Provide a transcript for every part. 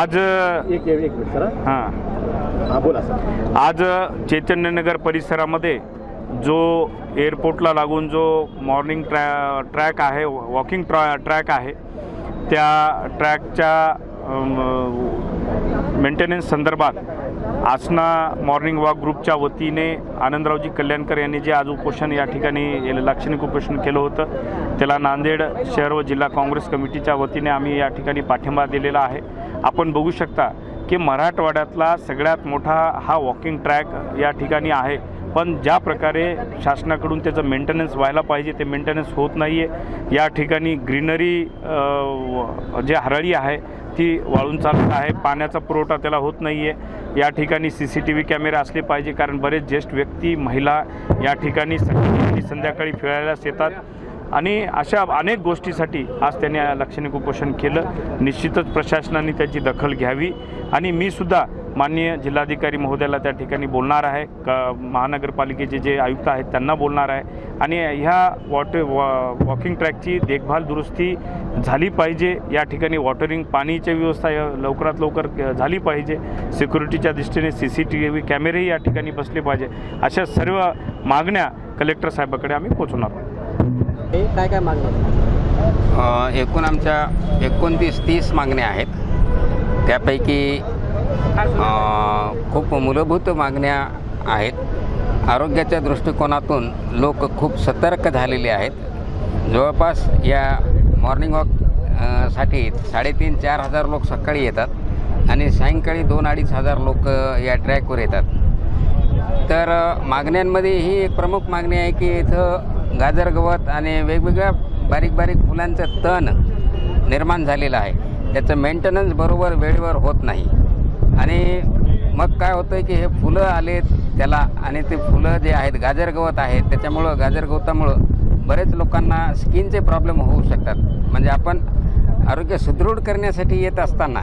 आज एक एक मिनिट सर. हां. हां बोला सर. आज चैतन्यनगर परिसरामध्ये जो एअरपोर्टला लागून जो मॉर्निंग ट्रॅ ट्रॅक आहे वॉकिंग ट्रॅ ट्रॅक आहे त्या ट्रॅकच्या मेंटेनन्स संदर्भात आसना मॉर्निंग वॉक ग्रुपच्या वतीने आनंदरावजी कल्याणकर यांनी जे आज उपोषण या ठिकाणी लाक्षणिक उपोषण केलं होतं त्याला नांदेड शहर व जिल्हा काँग्रेस कमिटीच्या वतीने आम्ही या ठिकाणी पाठिंबा दिलेला आहे. आपण बघू शकता की मराठवाड्यातला सगळ्यात मोठा हा वॉकिंग ट्रॅक या ठिकाणी आहे. पण ज्या प्रकारे शासनाकडून त्याचं मेंटेनन्स व्हायला पाहिजे ते मेंटेनन्स होत नाही आहे या ठिकाणी ग्रीनरी जे हरळी आहे ती वाळून चालत आहे. पाण्याचा पुरवठा त्याला होत नाही आहे या ठिकाणी सी सी टी व्ही कॅमेरे असले पाहिजे कारण बरेच ज्येष्ठ व्यक्ती महिला या ठिकाणी सकाळी संध्याकाळी फिरायलाच येतात. आणि अशा अनेक गोष्टीसाठी आज त्यांनी लाक्षणिक उपोषण केलं. निश्चितच प्रशासनाने त्याची दखल घ्यावी. आणि मी सुद्धा माननीय जिल्हाधिकारी महोदयाला त्या ठिकाणी बोलणार आहे. क महानगरपालिकेचे जे आयुक्त आहेत त्यांना बोलणार आहे. आणि ह्या वॉटर वॉ वॉकिंग ट्रॅकची देखभाल दुरुस्ती झाली पाहिजे. या ठिकाणी वॉटरिंग पाणीची व्यवस्था या लवकरात लवकर झाली पाहिजे. सिक्युरिटीच्या दृष्टीने सी सी टी व्ही कॅमेरेही या ठिकाणी बसले पाहिजे. अशा सर्व मागण्या कलेक्टर साहेबाकडे आम्ही पोहोचवणार आहोत. काय काय मागणी अ, एकूण आमच्या एकोणतीस तीस मागण्या आहेत. त्यापैकी खूप मूलभूत मागण्या आहेत. आरोग्याच्या दृष्टिकोनातून लोक खूप सतर्क झालेले आहेत. जवळपास या मॉर्निंग वॉकसाठी साडेतीन चार हजार लोक सकाळी येतात आणि सायंकाळी दोन अडीच हजार लोक या ट्रॅकवर येतात. तर मागण्यांमध्ये ही एक प्रमुख मागणी आहे की इथं गाजर गवत आणि वेगवेगळ्या बारीक बारीक फुलांचं तण निर्माण झालेलं आहे. त्याचं मेंटेनन्स बरोबर वेळेवर होत नाही. आणि मग काय होतं आहे की हे फुलं आलेत त्याला आणि ते फुलं जे आहेत गाजर गवत आहेत त्याच्यामुळं गाजर गवतामुळं बरेच लोकांना स्किनचे प्रॉब्लेम होऊ शकतात. म्हणजे आपण आरोग्य सुदृढ करण्यासाठी येत असताना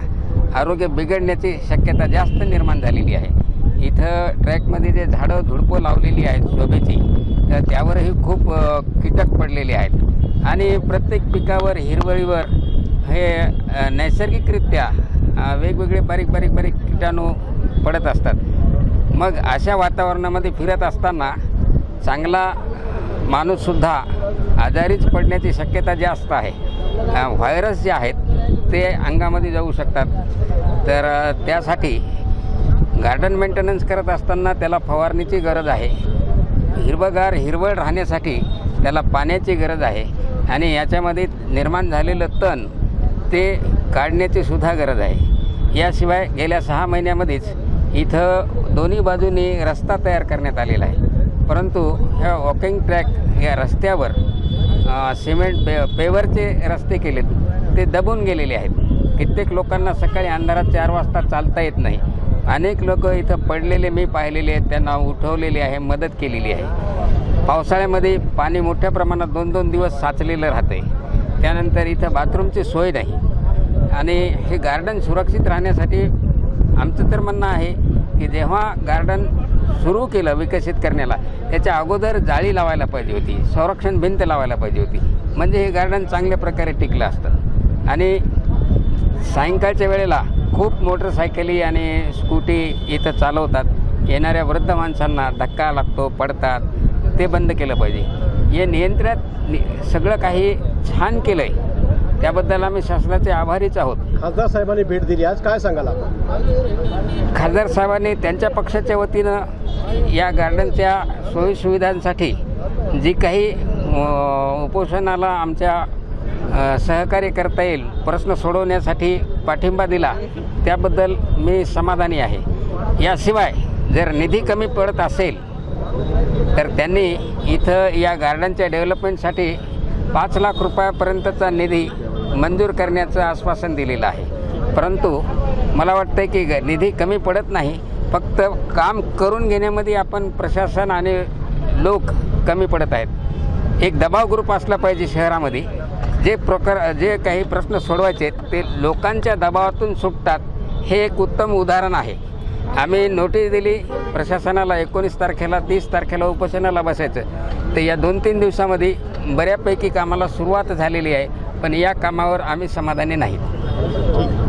आरोग्य बिघडण्याची शक्यता जास्त निर्माण झालेली आहे. इथं ट्रॅकमध्ये जे झाडं झुडपं लावलेली आहेत शोभेची तर त्यावरही खूप कीटक पडलेले आहेत. आणि प्रत्येक पिकावर हिरवळीवर हे नैसर्गिकरित्या वेगवेगळे बारीक बारीक बारीक किटाणू पडत असतात. मग अशा वातावरणामध्ये फिरत असताना चांगला माणूससुद्धा आजारीच पडण्याची शक्यता जास्त आहे. व्हायरस जे आहेत ते अंगामध्ये जाऊ शकतात. तर त्यासाठी गार्डन मेंटेनन्स करत असताना त्याला फवारणीची गरज आहे. हिरवगार हिरवळ राहण्यासाठी त्याला पाण्याची गरज आहे. आणि याच्यामध्ये निर्माण झालेलं तण ते काढण्याची सुद्धा गरज आहे. याशिवाय गेल्या सहा महिन्यामध्येच इथं दोन्ही बाजूनी रस्ता तयार करण्यात आलेला आहे. परंतु ह्या वॉकिंग ट्रॅक या रस्त्यावर सिमेंट पे पेवरचे रस्ते केलेत ते दबून गेलेले आहेत. कित्येक लोकांना सकाळी अंधारात चार वाजता चालता येत नाही. अनेक लोक इथं पडलेले मी पाहिलेले आहेत त्यांना उठवलेले आहे मदत केलेली आहे. पावसाळ्यामध्ये पाणी मोठ्या प्रमाणात दोन दोन दिवस साचलेलं राहते त्यानंतर इथं बाथरूमची सोय नाही. आणि हे गार्डन सुरक्षित राहण्यासाठी आमचं तर म्हणणं आहे की जेव्हा गार्डन सुरू केलं विकसित करण्याला त्याच्या अगोदर जाळी लावायला पाहिजे होती संरक्षण भिंत लावायला पाहिजे होती. म्हणजे हे गार्डन चांगल्या प्रकारे टिकलं असतं. आणि सायंकाळच्या वेळेला खूप मोटरसायकली आणि स्कूटी इथं चालवतात. येणाऱ्या वृद्ध माणसांना धक्का लागतो पडतात. ते बंद केलं पाहिजे. हे नियंत्रणात सगळं काही छान केलं आहे त्याबद्दल आम्ही शासनाचे आभारीच आहोत. खासदार साहेबांनी भेट दिली. आज काय सांगाल खासदार साहेबांनी त्यांच्या पक्षाच्या वतीनं या गार्डनच्या सोयीसुविधांसाठी जी काही उपोषणाला आमच्या सहकार्य करता येईल प्रश्न सोडवण्यासाठी पाठिंबा दिला त्याबद्दल मी समाधानी आहे. याशिवाय जर निधी कमी पडत असेल तर त्यांनी इथं या गार्डनच्या डेव्हलपमेंटसाठी पाच लाख रुपयापर्यंतचा निधी मंजूर करण्याचं आश्वासन दिलेलं आहे. परंतु मला वाटतं की ग- निधी कमी पडत नाही. फक्त काम करून घेण्यामध्ये आपण प्रशासन आणि लोक कमी पडत आहेत. एक दबाव ग्रुप असला पाहिजे शहरामध्ये. जे प्रकार जे काही प्रश्न सोडवायचे आहेत, ते लोकांच्या दबावातून सुटतात हे एक उत्तम उदाहरण आहे. आम्ही नोटीस दिली प्रशासनाला एकोणीस तारखेला तीस तारखेला उपोषणाला बसायचं. तर या दोन तीन दिवसामध्ये बऱ्यापैकी कामाला सुरुवात झालेली आहे. पण या कामावर आम्ही समाधानी नाहीत.